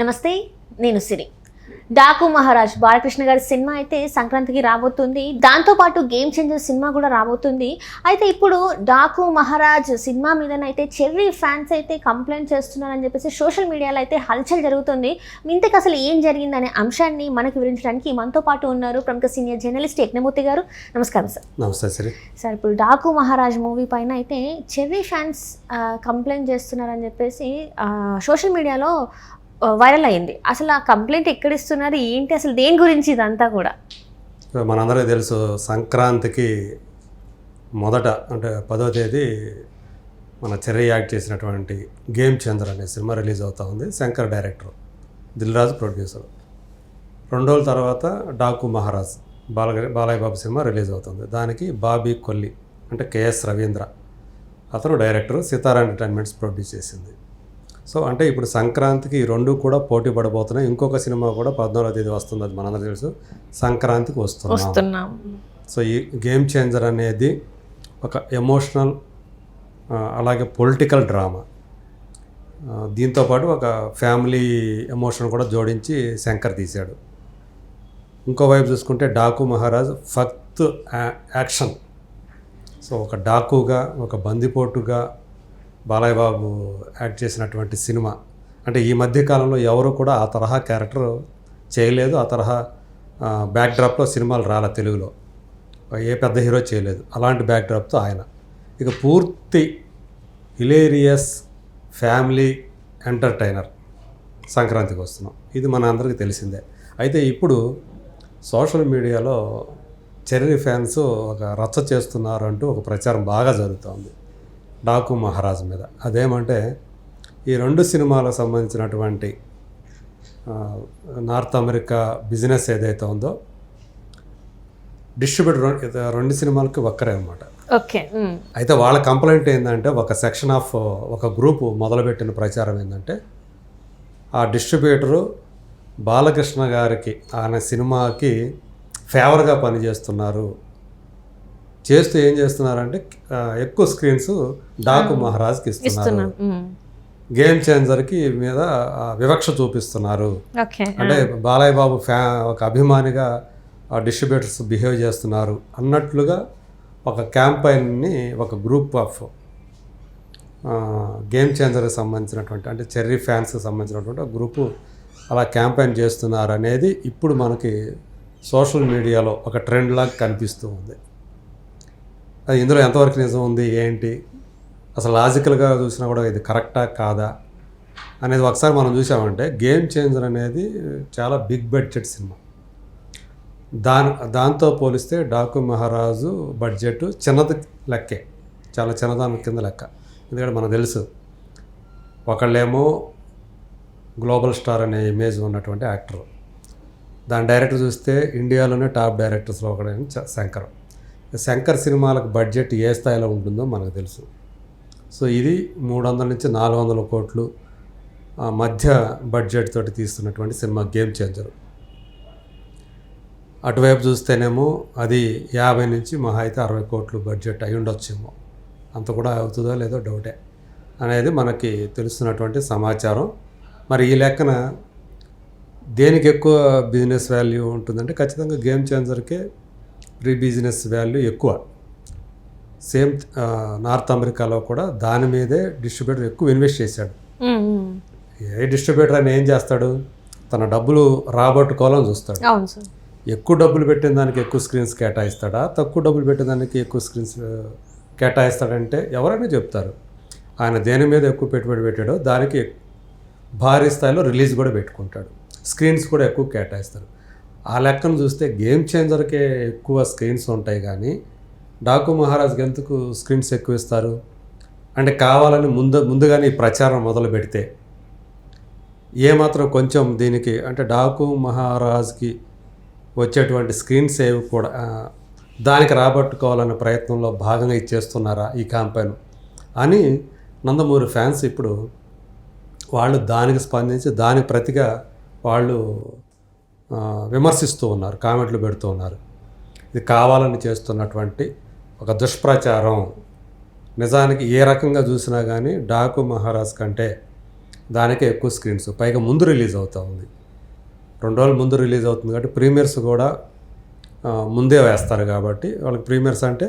నమస్తే నేను సిరి డాకు మహారాజ్ బాలకృష్ణ గారి సినిమా అయితే సంక్రాంతికి రాబోతుంది. దాంతోపాటు గేమ్ చేంజర్ సినిమా కూడా రాబోతుంది. అయితే ఇప్పుడు డాకు మహారాజ్ సినిమా మీదనైతే చెర్రీ ఫ్యాన్స్ అయితే కంప్లైంట్ చేస్తున్నారని చెప్పేసి సోషల్ మీడియాలో అయితే హల్చల్ జరుగుతుంది. ఇంతకు అసలు ఏం జరిగిందనే అంశాన్ని మనకు వివరించడానికి మనతో పాటు ఉన్నారు ప్రముఖ సీనియర్ జర్నలిస్ట్ యజ్ఞమూర్తి గారు. నమస్కారం సార్. నమస్తే శ్రీ సార్ ఇప్పుడు డాకు మహారాజ్ మూవీ పైన అయితే చెర్రీ ఫ్యాన్స్ కంప్లైంట్ చేస్తున్నారని చెప్పేసి సోషల్ మీడియాలో వైరల్ అయింది అసలు ఆ కంప్లైంట్ ఎక్కడ ఇస్తున్నారు ఏంటి? అసలు దేని గురించి ఇదంతా కూడా? మనందరికీ తెలుసు సంక్రాంతికి మొదట అంటే పదో తేదీ మన చెర్రీ యాక్ట్ చేసినటువంటి గేమ్ చంద్ర అనే సినిమా రిలీజ్ అవుతా ఉంది. Shankar director Dil Raju producer. రెండు రోజుల తర్వాత డాకు మహారాజ్ బాలగ బాలయ్య బాబు సినిమా రిలీజ్ అవుతుంది. దానికి బాబీ కొల్లి అంటే కేఎస్ రవీంద్ర. అతను డైరెక్టర్ సితారా ఎంటర్టైన్మెంట్స్ ప్రొడ్యూస్ చేసింది. సో అంటే ఇప్పుడు సంక్రాంతికి ఈ రెండు కూడా పోటీ పడబోతున్నాయి. ఇంకొక సినిమా కూడా పద్నాలుగో తేదీ వస్తుంది అది మనందరూ తెలుసు. సంక్రాంతికి వస్తున్నాం. సో ఈ గేమ్ చేంజర్ అనేది ఒక ఎమోషనల్ అలాగే పొలిటికల్ డ్రామా దీంతోపాటు ఒక ఫ్యామిలీ ఎమోషన్ కూడా జోడించి శంకర్ తీశాడు. ఇంకోవైపు చూసుకుంటే డాకు మహారాజ్ ఫక్త్ యాక్షన్. సో ఒక డాకుగా ఒక బందిపోటుగా బాలయ్య బాబు యాక్ట్ చేసినటువంటి సినిమా. అంటే ఈ మధ్య కాలంలో ఎవరు కూడా ఆ తరహా క్యారెక్టర్ చేయలేదు ఆ తరహా బ్యాక్డ్రాప్లో సినిమాలు రాలే తెలుగులో. ఏ పెద్ద హీరో చేయలేదు అలాంటి బ్యాక్డ్రాప్తో ఆయన. ఇక పూర్తి హిలేరియస్ ఫ్యామిలీ ఎంటర్టైనర్ సంక్రాంతికి వస్తున్నాం. ఇది మన అందరికీ తెలిసిందే. అయితే ఇప్పుడు సోషల్ మీడియాలో చెర్రీ ఫ్యాన్స్ ఒక రచ్చ చేస్తున్నారు అంటూ ఒక ప్రచారం బాగా జరుగుతోంది. డాకు మహారాజ్ మీద. అదేమంటే ఈ రెండు సినిమాలకు సంబంధించినటువంటి నార్త్ అమెరికా బిజినెస్ ఏదైతే ఉందో డిస్ట్రిబ్యూటర్ రెండు- రెండు సినిమాలకి ఒక్కరే అనమాట ఓకే అయితే వాళ్ళ కంప్లైంట్ ఏంటంటే ఒక సెక్షన్ ఆఫ్ ఒక గ్రూపు మొదలుపెట్టిన ప్రచారం ఏంటంటే ఆ డిస్ట్రిబ్యూటరు బాలకృష్ణ గారికి ఆయన సినిమాకి ఫేవర్గా పనిచేస్తున్నారు. చేస్తూ ఏం చేస్తున్నారంటే ఎక్కువ స్క్రీన్స్ డాకు మహారాజ్కి ఇస్తున్నారు. ఇస్తున్నాం గేమ్ చేంజర్కి మీద వివక్ష చూపిస్తున్నారు. అంటే బాలయ్య బాబు ఫ్యా ఒక అభిమానిగా ఆ డిస్ట్రిబ్యూటర్స్ బిహేవ్ చేస్తున్నారు అన్నట్లుగా ఒక క్యాంపైన్ని ఒక గ్రూప్ ఆఫ్ గేమ్ చేంజర్కి సంబంధించినటువంటి అంటే చెర్రీ ఫ్యాన్స్కి సంబంధించినటువంటి ఒక గ్రూపు అలా క్యాంపైన్ చేస్తున్నారు అనేది ఇప్పుడు మనకి సోషల్ మీడియాలో ఒక ట్రెండ్ లాగా కనిపిస్తూ ఉంది. అది ఇందులో ఎంతవరకు నిజం ఉంది ఏంటి? అసలు లాజికల్గా చూసినా కూడా ఇది కరెక్టా కాదా? అనేది ఒకసారి మనం చూసామంటే గేమ్ చేంజర్ అనేది చాలా బిగ్ బడ్జెట్ సినిమా. దాని దాంతో పోలిస్తే డాకు మహారాజు బడ్జెట్ చిన్నది లెక్కే. చాలా చిన్నదాని కింద లెక్క. ఎందుకంటే మనకు తెలుసు ఒకళ్ళేమో గ్లోబల్ స్టార్ అనే ఇమేజ్ ఉన్నటువంటి యాక్టర్. దాని డైరెక్టర్ చూస్తే ఇండియాలోనే టాప్ డైరెక్టర్స్లో ఒకడైన చ- శంకర్. శంకర్ సినిమాలకు బడ్జెట్ ఏ స్థాయిలో ఉంటుందో మనకు తెలుసు. సో ఇది మూడు వందల నుంచి నాలుగు వందల కోట్లు మధ్య బడ్జెట్ తోటి తీస్తున్నటువంటి సినిమా గేమ్ చేంజర్ అటువైపు చూస్తేనేమో అది యాభై నుంచి మహా అయితే అరవై కోట్లు బడ్జెట్ అయి ఉండొచ్చేమో. అంత కూడా అవుతుందో లేదో డౌటే అనేది మనకి తెలుస్తున్నటువంటి సమాచారం. మరి ఈ లెక్కన దేనికి ఎక్కువ బిజినెస్ వాల్యూ ఉంటుందంటే ఖచ్చితంగా గేమ్ చేంజర్కే ప్రీ బిజినెస్ వాల్యూ ఎక్కువ. సేమ్ నార్త్ అమెరికాలో కూడా దాని మీదే డిస్ట్రిబ్యూటర్ ఎక్కువ ఇన్వెస్ట్ చేశాడు. ఏ డిస్ట్రిబ్యూటర్ అని ఏం చేస్తాడు? తన డబ్బులు రాబట్టుకోవాలని చూస్తాడు. ఎక్కువ డబ్బులు పెట్టిన దానికి ఎక్కువ స్క్రీన్స్ కేటాయిస్తాడా? తక్కువ డబ్బులు పెట్టిన దానికి ఎక్కువ స్క్రీన్స్ కేటాయిస్తాడంటే ఎవరైనా చెప్తారు. ఆయన దేని మీద ఎక్కువ పెట్టుబడి పెట్టాడో దానికి భారీ స్థాయిలో రిలీజ్ కూడా పెట్టుకుంటాడు. స్క్రీన్స్ కూడా ఎక్కువ కేటాయిస్తారు. ఆ లెక్కను చూస్తే గేమ్ చేంజర్కే ఎక్కువ స్క్రీన్స్ ఉంటాయి కానీ డాకు మహారాజ్కి ఎందుకు స్క్రీన్స్ ఎక్కువ ఇస్తారు. అంటే కావాలని ముందు ముందుగానే ఈ ప్రచారం మొదలు పెడితే ఏమాత్రం కొంచెం దీనికి అంటే డాకు మహారాజ్కి వచ్చేటువంటి స్క్రీన్ సేవ్ కూడా దానికి రాబట్టుకోవాలనే ప్రయత్నంలో భాగంగా ఇచ్చేస్తున్నారా ఈ క్యాంపెయిన్ అని నందమూరి ఫ్యాన్స్ ఇప్పుడు వాళ్ళు దానికి స్పందించి దాని ప్రతిగా వాళ్ళు విమర్శిస్తూ ఉన్నారు కామెంట్లు పెడుతూ ఉన్నారు. ఇది కావాలని చేస్తున్నటువంటి ఒక దుష్ప్రచారం. నిజానికి ఏ రకంగా చూసినా కానీ డాకు మహారాజ్ కంటే దానికే ఎక్కువ స్క్రీన్స్. పైగా ముందు రిలీజ్ అవుతూ ఉంది. రెండు రోజులు ముందు రిలీజ్ అవుతుంది కాబట్టి ప్రీమియర్స్ కూడా ముందే వేస్తారు కాబట్టి వాళ్ళకి ప్రీమియర్స్ అంటే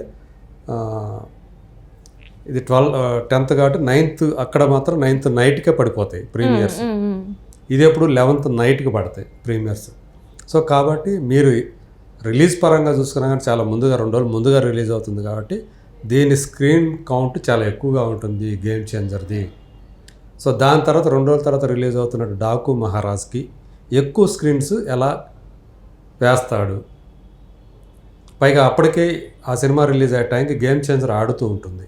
ఇది ట్వెల్వ్ టెన్త్ కాబట్టి నైన్త్ అక్కడ మాత్రం నైన్త్ నైట్కే పడిపోతాయి ప్రీమియర్స్. ఇది ఎప్పుడు లెవెన్త్ నైట్కి పడతాయి ప్రీమియర్స్. సో కాబట్టి మీరు రిలీజ్ పరంగా చూసుకున్నా కానీ చాలా ముందుగా రెండు రోజులు ముందుగా రిలీజ్ అవుతుంది కాబట్టి దీని స్క్రీన్ కౌంట్ చాలా ఎక్కువగా ఉంటుంది గేమ్ చేంజర్ది. సో దాని తర్వాత రెండు రోజుల తర్వాత రిలీజ్ అవుతున్న డాకు మహారాజ్కి ఎక్కువ స్క్రీన్స్ ఎలా వేస్తాడు? పైగా అప్పటికే ఆ సినిమా రిలీజ్ అయ్యే టైంకి గేమ్ చేంజర్ ఆడుతూ ఉంటుంది.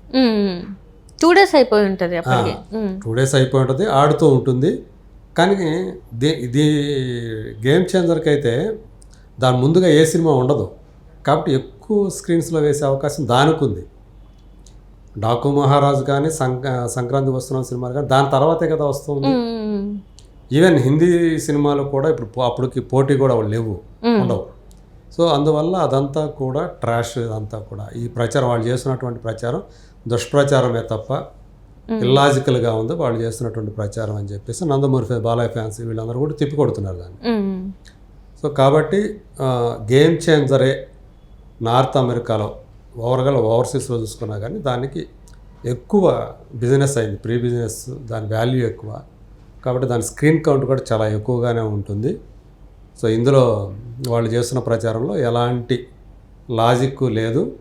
టూ డేస్ అయిపోయి ఉంటుంది. టూ డేస్ అయిపోయి ఉంటుంది ఆడుతూ ఉంటుంది. కానీ ది ఇది గేమ్ చేంజర్కి అయితే దాని ముందుగా ఏ సినిమా ఉండదు కాబట్టి ఎక్కువ స్క్రీన్స్లో వేసే అవకాశం దానికి ఉంది డాకు మహారాజ్ కానీ సంక సంక్రాంతి వస్తున్న సినిమాలు కానీ దాని తర్వాతే కదా వస్తుంది. ఈవెన్ హిందీ సినిమాలు కూడా ఇప్పుడు అప్పటికి పోటీ కూడా లేవు. ఉండవు సో అందువల్ల అదంతా కూడా ట్రాష్ అంతా కూడా ఈ ప్రచారం వాళ్ళు చేస్తున్నటువంటి ప్రచారం దుష్ప్రచారమే తప్ప ఇల్లాజికల్గా ఉంది వాళ్ళు చేస్తున్నటువంటి ప్రచారం అని చెప్పేసి నందమూరి బాలయ్య ఫ్యాన్స్ వీళ్ళందరూ కూడా తిప్పి కొడుతున్నారు దాన్ని. ఉమ్. సో కాబట్టి గేమ్ చేంజరే నార్త్ అమెరికాలో ఓవర్గా ఓవర్సీస్లో చూసుకున్నా కానీ దానికి ఎక్కువ బిజినెస్ అయింది. ప్రీ బిజినెస్ దాని వాల్యూ ఎక్కువ. కాబట్టి దాని స్క్రీన్ కౌంట్ కూడా చాలా ఎక్కువగానే ఉంటుంది. సో ఇందులో వాళ్ళు చేస్తున్న ప్రచారంలో ఎలాంటి లాజిక్ లేదు.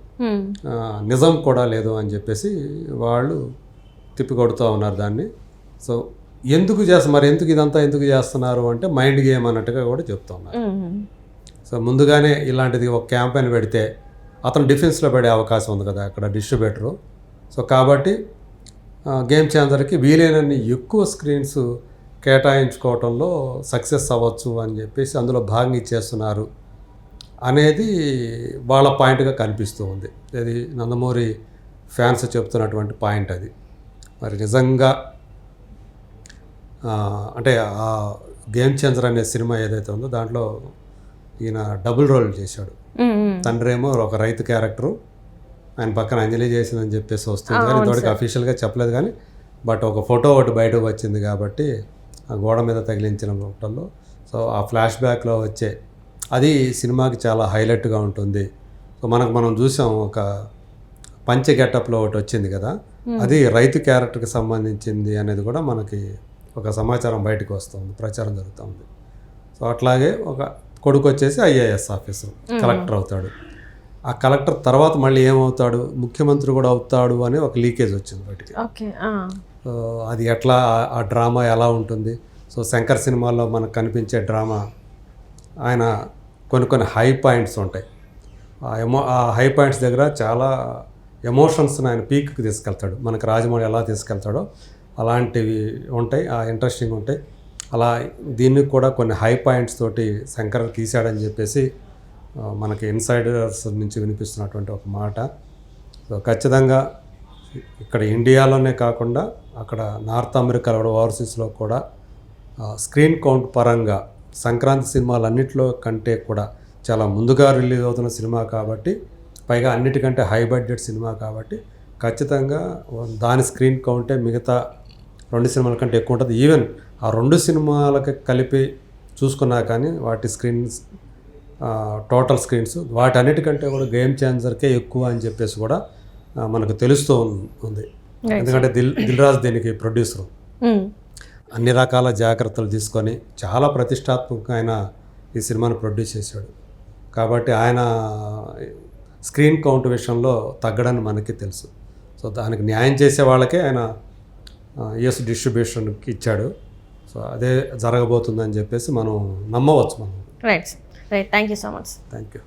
ఆ, నిజం కూడా లేదు అని చెప్పేసి వాళ్ళు తిప్పికొడుతూ ఉన్నారు దాన్ని. సో ఎందుకు చేస్తారు మరి ఎందుకు ఇదంతా ఎందుకు చేస్తున్నారు అంటే మైండ్ గేమ్ అన్నట్టుగా కూడా చెప్తా ఉన్నారు. ఉమ్. సో ముందుగానే ఇలాంటిది ఒక క్యాంపెయిన్ పెడితే అతను డిఫెన్స్లో పడే అవకాశం ఉంది కదా అక్కడ డిస్ట్రిబ్యూటరు. సో కాబట్టి గేమ్ చేంజర్కి వీలైనన్ని ఎక్కువ స్క్రీన్స్ కేటాయించుకోవటంలో సక్సెస్ అవ్వచ్చు అని చెప్పేసి అందులో భాగం ఇచ్చేస్తున్నారు అనేది వాళ్ళ పాయింట్గా కనిపిస్తూ ఉంది. ఇది నందమూరి ఫ్యాన్స్ చెప్తున్నటువంటి పాయింట్ అది. మరి నిజంగా అంటే ఆ గేమ్ చేంజర్ అనే సినిమా ఏదైతే ఉందో దాంట్లో ఈయన డబుల్ రోల్ చేశాడు. ఉమ్, ఉమ్. తండ్రి ఏమో ఒక రైతు క్యారెక్టరు ఆయన పక్కన అంజలి చేసిందని చెప్పేసి వస్తుంది కానీ ఇంతవరకు అఫీషియల్గా చెప్పలేదు కానీ బట్ ఒక ఫోటో ఒకటి బయటకు వచ్చింది కాబట్టి ఆ గోడ మీద తగిలించిన ఫోటోలో సో ఆ ఫ్లాష్ బ్యాక్లో వచ్చే అది సినిమాకి చాలా హైలైట్గా ఉంటుంది. సో మనకు మనం చూసాం ఒక పంచ గెటప్లో ఒకటి వచ్చింది కదా అది రైతు క్యారెక్టర్కి సంబంధించింది అనేది కూడా మనకి ఒక సమాచారం బయటకు వస్తుంది ప్రచారం జరుగుతుంది. సో అట్లాగే ఒక కొడుకు వచ్చేసి ఐఏఎస్ ఆఫీసర్ కలెక్టర్ అవుతాడు. ఆ కలెక్టర్ తర్వాత మళ్ళీ ఏమవుతాడు? ముఖ్యమంత్రి కూడా అవుతాడు అని ఒక లీకేజ్ వచ్చింది బయటికి. అది ఎట్లా ఆ- డ్రామా ఎలా ఉంటుంది? సో శంకర్ సినిమాల్లో మనకు కనిపించే డ్రామా ఆయన కొన్ని కొన్ని హై పాయింట్స్ ఉంటాయి. ఆ ఎమో ఆ హై పాయింట్స్ దగ్గర చాలా ఎమోషన్స్ని ఆయన పీక్కి తీసుకెళ్తాడు. మనకు రాజమౌళి ఎలా తీసుకెళ్తాడో అలాంటివి ఉంటాయి ఆ ఇంట్రెస్టింగ్ ఉంటాయి. అలా దీనికి కూడా కొన్ని హై పాయింట్స్ తోటి శంకర్ తీశాడని చెప్పేసి మనకి ఇన్సైడర్స్ నుంచి వినిపిస్తున్నటువంటి ఒక మాట. సో ఖచ్చితంగా ఇక్కడ ఇండియాలోనే కాకుండా అక్కడ నార్త్ అమెరికాలో కూడా ఓవర్సీస్లో కూడా స్క్రీన్ కౌంట్ పరంగా సంక్రాంతి సినిమాలన్నింటిలో కంటే కూడా చాలా ముందుగా రిలీజ్ అవుతున్న సినిమా కాబట్టి పైగా అన్నిటికంటే హై బడ్జెట్ సినిమా కాబట్టి ఖచ్చితంగా దాని స్క్రీన్ కౌంటే మిగతా రెండు సినిమాల కంటే ఎక్కువ ఉంటుంది. ఈవెన్ ఆ రెండు సినిమాలకి కలిపి చూసుకున్నా కానీ వాటి స్క్రీన్స్ టోటల్ స్క్రీన్స్ వాటన్నిటికంటే కూడా గేమ్ చేంజర్కే ఎక్కువ అని చెప్పేసి కూడా మనకు తెలుస్తూ ఉంది. ఎందుకంటే దిల్ దిల్ రాజ్ దీనికి ప్రొడ్యూసర్ ఉమ్. అన్ని రకాల జాగ్రత్తలు తీసుకొని చాలా ప్రతిష్టాత్మకంగా ఆయన ఈ సినిమాను ప్రొడ్యూస్ చేశాడు. కాబట్టి ఆయన స్క్రీన్ కౌంట్ విషయంలో తగ్గడని మనకి తెలుసు. సో దానికి న్యాయం చేసే వాళ్ళకే ఆయన యుఎస్ డిస్ట్రిబ్యూషన్కి ఇచ్చాడు. సో అదే జరగబోతుందని చెప్పేసి మనం నమ్మవచ్చు మనం. Right right thank you so much thank you